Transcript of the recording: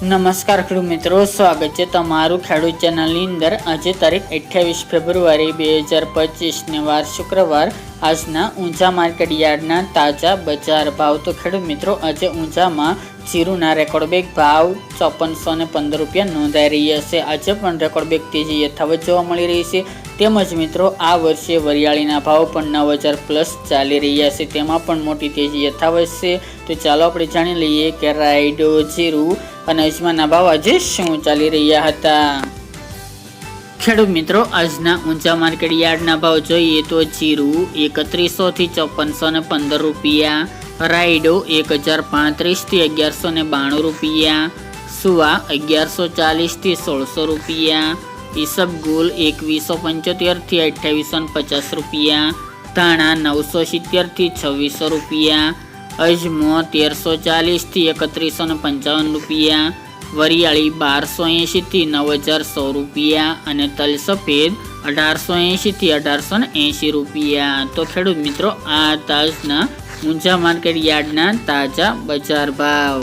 નમસ્કાર ખેડૂત મિત્રો, સ્વાગત છે તમારું ખેડૂત ચેનલની અંદર. આજે તારીખ અઠ્યાવીસ ફેબ્રુઆરી બે હજાર પચીસને વાર શુક્રવાર. આજના ઊંચા માર્કેટ યાર્ડના તાજા બજાર ભાવ. તો ખેડૂત મિત્રો, આજે ઊંચામાં જીરુના રેકોર્ડ બેગ ભાવ ચોપનસો ને પંદર રૂપિયા નોંધાઈ રહ્યા છે. આજે પણ રેકોર્ડ બેગ તેજી યથાવત જોવા મળી રહી છે. તેમજ મિત્રો, આ વર્ષે વરિયાળીના ભાવ પણ નવ હજાર પ્લસ ચાલી રહ્યા છે. તેમાં પણ મોટી તેજી યથાવત છે. તો ચાલો આપણે જાણી લઈએ કે રાયડો, જીરું અને અજમાના ભાવ આજે શું ચાલી રહ્યા હતા? ખેડૂત મિત્રો, આજના ઊંચા માર્કેટ યાર્ડના ભાવ જોઈએ તો જીરું એકત્રીસો થી ચોપનસો ને પંદર રૂપિયા, રાયડો એક હજાર પાંત્રીસથી અગિયારસો ને બાણું રૂપિયા, સુવા અગિયારસો ચાલીસથી સોળસો રૂપિયા ઈસબગુલ એકવીસો પંચોતેરથી અઠ્યાવીસો પચાસ રૂપિયા, ધાણા નવસો સિત્તેરથી છવ્વીસો રૂપિયા અજમો તેરસો ચાલીસથી એકત્રીસો ને પંચાવન રૂપિયા. વરિયાળી બારસો એંશીથી નવ હજાર સો રૂપિયા અને તલ સફેદ અઢારસો એંશીથી અઢારસો ને એંશી રૂપિયા. તો ખેડૂત મિત્રો, આ તાજના ઊંચા માર્કેટ યાર્ડના તાજા બજાર ભાવ.